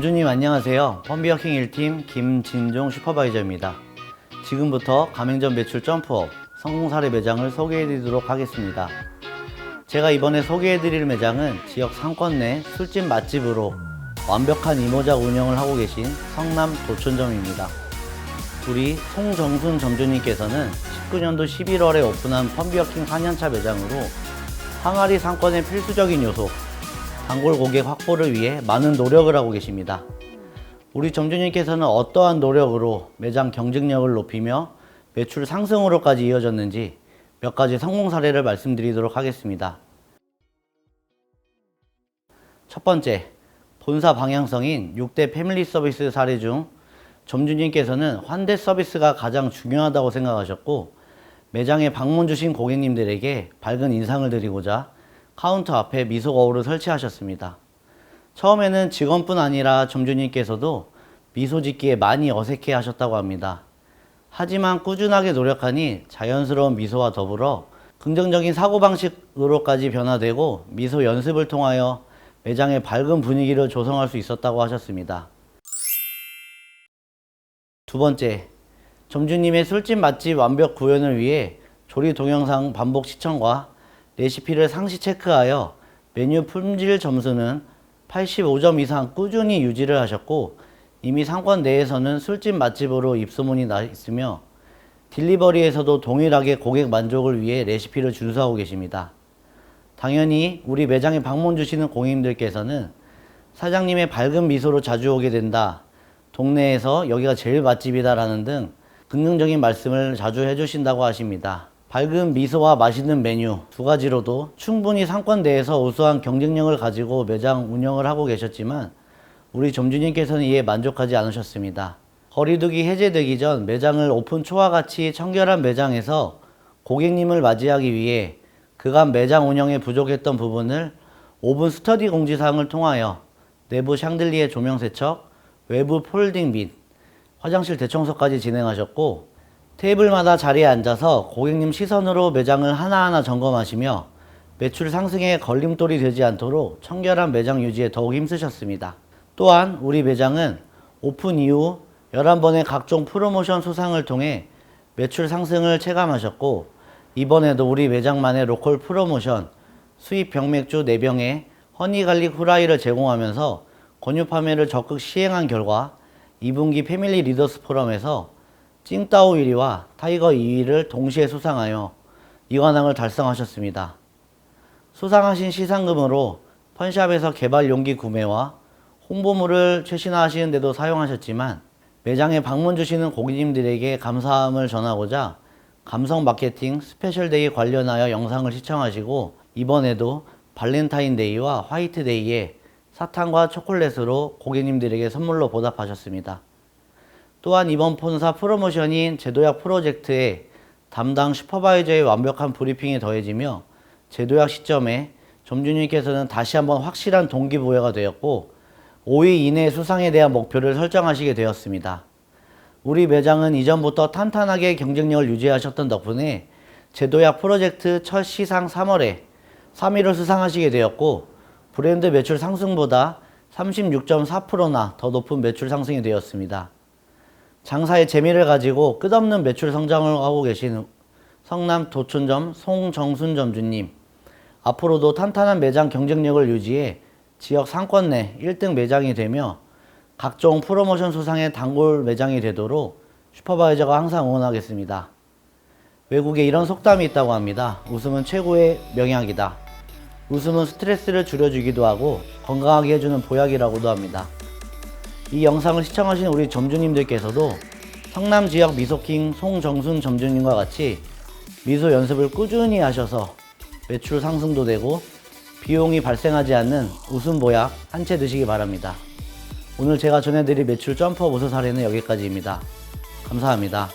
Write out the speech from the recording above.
점주님 안녕하세요. 펌비어킹 1팀 김진종 슈퍼바이저입니다. 지금부터 가맹점 매출 점프업 성공 사례 매장을 소개해드리도록 하겠습니다. 제가 이번에 소개해드릴 매장은 지역 상권 내 술집 맛집으로 완벽한 이모작 운영을 하고 계신 성남 도촌점입니다. 우리 송정순 점주님께서는 19년도 11월에 오픈한 펌비어킹 4년차 매장으로 항아리 상권의 필수적인 요소, 단골 고객 확보를 위해 많은 노력을 하고 계십니다. 우리 점주님께서는 어떠한 노력으로 매장 경쟁력을 높이며 매출 상승으로까지 이어졌는지 몇 가지 성공 사례를 말씀드리도록 하겠습니다. 첫 번째, 본사 방향성인 6대 패밀리 서비스 사례 중 점주님께서는 환대 서비스가 가장 중요하다고 생각하셨고 매장에 방문 주신 고객님들에게 밝은 인상을 드리고자 카운터 앞에 미소 거울을 설치하셨습니다. 처음에는 직원뿐 아니라 점주님께서도 미소 짓기에 많이 어색해 하셨다고 합니다. 하지만 꾸준하게 노력하니 자연스러운 미소와 더불어 긍정적인 사고방식으로까지 변화되고 미소 연습을 통하여 매장의 밝은 분위기를 조성할 수 있었다고 하셨습니다. 두 번째, 점주님의 술집 맛집 완벽 구현을 위해 조리 동영상 반복 시청과 레시피를 상시 체크하여 메뉴 품질 점수는 85점 이상 꾸준히 유지를 하셨고 이미 상권 내에서는 술집 맛집으로 입소문이 나 있으며 딜리버리에서도 동일하게 고객 만족을 위해 레시피를 준수하고 계십니다. 당연히 우리 매장에 방문 주시는 고객님들께서는 사장님의 밝은 미소로 자주 오게 된다. 동네에서 여기가 제일 맛집이다라는 등 긍정적인 말씀을 자주 해주신다고 하십니다. 밝은 미소와 맛있는 메뉴 두 가지로도 충분히 상권 내에서 우수한 경쟁력을 가지고 매장 운영을 하고 계셨지만 우리 점주님께서는 이에 만족하지 않으셨습니다. 거리두기 해제되기 전 매장을 오픈 초와 같이 청결한 매장에서 고객님을 맞이하기 위해 그간 매장 운영에 부족했던 부분을 오븐 스터디 공지사항을 통하여 내부 샹들리에 조명 세척, 외부 폴딩 및 화장실 대청소까지 진행하셨고 테이블마다 자리에 앉아서 고객님 시선으로 매장을 하나하나 점검하시며 매출 상승에 걸림돌이 되지 않도록 청결한 매장 유지에 더욱 힘쓰셨습니다. 또한 우리 매장은 오픈 이후 11번의 각종 프로모션 수상을 통해 매출 상승을 체감하셨고 이번에도 우리 매장만의 로컬 프로모션 수입 병맥주 4병에 허니갈릭 후라이를 제공하면서 권유 판매를 적극 시행한 결과 2분기 패밀리 리더스 포럼에서 찡따오 1위와 타이거 2위를 동시에 수상하여 이관왕을 달성하셨습니다. 수상하신 시상금으로 펀샵에서 개발 용기 구매와 홍보물을 최신화하시는 데도 사용하셨지만 매장에 방문 주시는 고객님들에게 감사함을 전하고자 감성 마케팅 스페셜데이 관련하여 영상을 시청하시고 이번에도 발렌타인데이와 화이트데이에 사탕과 초콜릿으로 고객님들에게 선물로 보답하셨습니다. 또한 이번 폰사 프로모션인 제도약 프로젝트에 담당 슈퍼바이저의 완벽한 브리핑이 더해지며 제도약 시점에 점주님께서는 다시 한번 확실한 동기부여가 되었고 5위 이내 수상에 대한 목표를 설정하시게 되었습니다. 우리 매장은 이전부터 탄탄하게 경쟁력을 유지하셨던 덕분에 제도약 프로젝트 첫 시상 3월에 3위를 수상하시게 되었고 브랜드 매출 상승보다 36.4%나 더 높은 매출 상승이 되었습니다. 장사의 재미를 가지고 끝없는 매출 성장을 하고 계신 성남 도촌점 송정순 점주님. 앞으로도 탄탄한 매장 경쟁력을 유지해 지역 상권 내 1등 매장이 되며 각종 프로모션 수상의 단골 매장이 되도록 슈퍼바이저가 항상 응원하겠습니다. 외국에 이런 속담이 있다고 합니다. 웃음은 최고의 명약이다. 웃음은 스트레스를 줄여주기도 하고 건강하게 해주는 보약이라고도 합니다. 이 영상을 시청하신 우리 점주님들께서도 성남 지역 미소킹 송정순 점주님과 같이 미소 연습을 꾸준히 하셔서 매출 상승도 되고 비용이 발생하지 않는 웃음 보약 한 채 드시기 바랍니다. 오늘 제가 전해드릴 매출 점퍼 우수 사례는 여기까지입니다. 감사합니다.